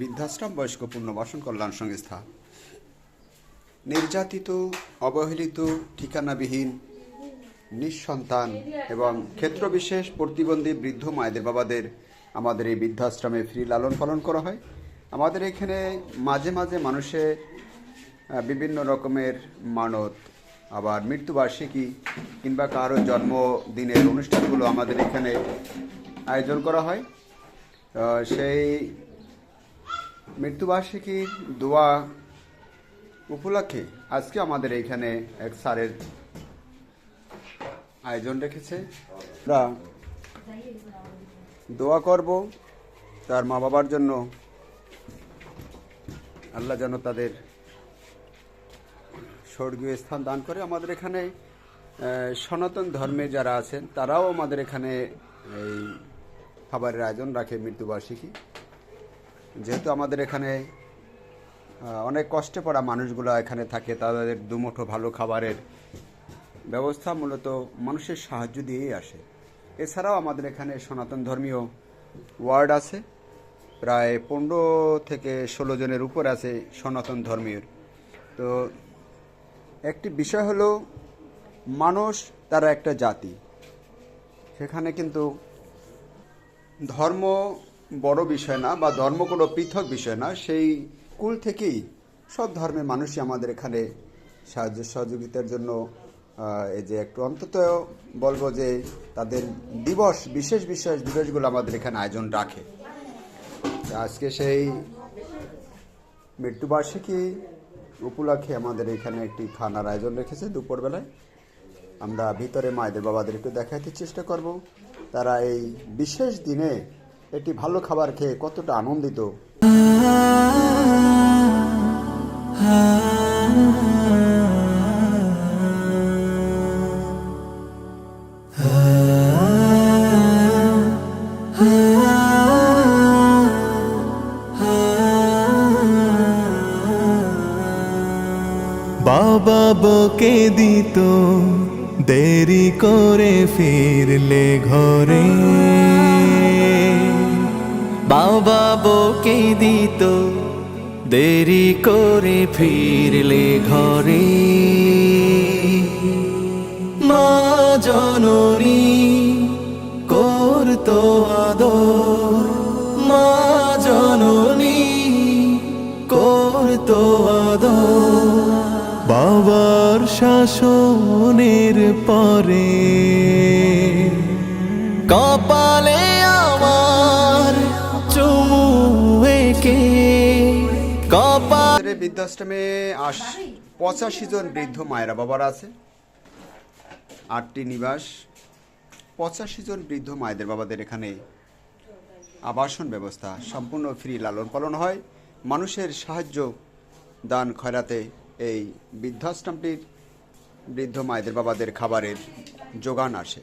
বৃদ্ধাশ্রম, বয়স্ক পুনর্বাসন কল্যাণ, সংস্থা। নির্যাতিত, অবহেলিত, ঠিকানাবিহীন, নিঃসন্তান এবং ক্ষেত্রবিশেষ প্রতিবন্ধী বৃদ্ধ মায়েদের বাবাদের আমাদের এই বৃদ্ধাশ্রমে ফ্রি লালন পালন করা হয়। আমাদের এখানে মাঝে মাঝে মানুষে বিভিন্ন রকমের মানত, আবার মৃত্যুবার্ষিকী কিংবা কারও জন্মদিনের অনুষ্ঠানগুলো আমাদের এখানে আয়োজন করা হয়। সেই মৃত্যুবার্ষিকীর দোয়া উপলক্ষে আজকে আমাদের এইখানে এক স্যারের আয়োজন রেখেছে। আমরা দোয়া করব তার মা বাবার জন্য। আল্লাহ যেন তাদের স্বর্গীয় স্থান দান করে আমাদের এখানে সনাতন ধর্মে যারা আছেন তারাও আমাদের এখানে এই খাবারের আয়োজন রাখে মৃত্যুবার্ষিকী। যেহেতু আমাদের এখানে অনেক কষ্টে পড়া মানুষগুলো এখানে থাকে, তাদের দুমুঠো ভালো খাবারের ব্যবস্থা মূলত মানুষের সাহায্য দিয়েই আসে। এছাড়াও আমাদের এখানে সনাতন ধর্মীয় ওয়ার্ড আছে, প্রায় পনেরো থেকে ষোলো জনের উপর আছে সনাতন ধর্মীয়। তো একটি বিষয় হলো, মানুষ তারা একটা জাতি। সেখানে কিন্তু ধর্ম বড় বিষয় না বা ধর্ম কোনো পৃথক বিষয় না, সেই কুল থেকেই সব ধর্মের মানুষই আমাদের এখানে সাহায্য সহযোগিতার জন্য এই যে একটু অন্তত বলব যে তাদের দিবস, বিশেষ বিশেষ দিবসগুলো আমাদের এখানে আয়োজন রাখে। আজকে সেই মৃত্যুবার্ষিকী উপলক্ষে আমাদের এখানে একটি খানার আয়োজন রেখেছে দুপুরবেলায়। আমরা ভিতরে মায়েদের বাবাদের একটু দেখাতে চেষ্টা করব। তারা এই বিশেষ দিনে একটি ভালো খাবার খেয়ে কতটা আনন্দিত। বাবা বকে দিত দেরি করে ফিরলে ঘরে। বাবা বকে দিত। দেরি করে ফিরলে ঘরে। মা জননী করতো আদর। মা জননী করতো আদর। বাবার শাসনের পরে। কপালে আমার কপাল। বৃদ্ধাশ্রমে আশ পঁচাশি জন বৃদ্ধ মায়েরা বাবারা আছে। আটটি নিবাস। পঁচাশি জন বৃদ্ধ মায়েদের বাবাদের এখানে আবাসন ব্যবস্থা সম্পূর্ণ ফ্রি, লালন পালন হয়। মানুষের সাহায্য দান খয়রাতে এই বৃদ্ধাশ্রমটির বৃদ্ধ মায়েদের বাবাদের খাবারের যোগান আসে।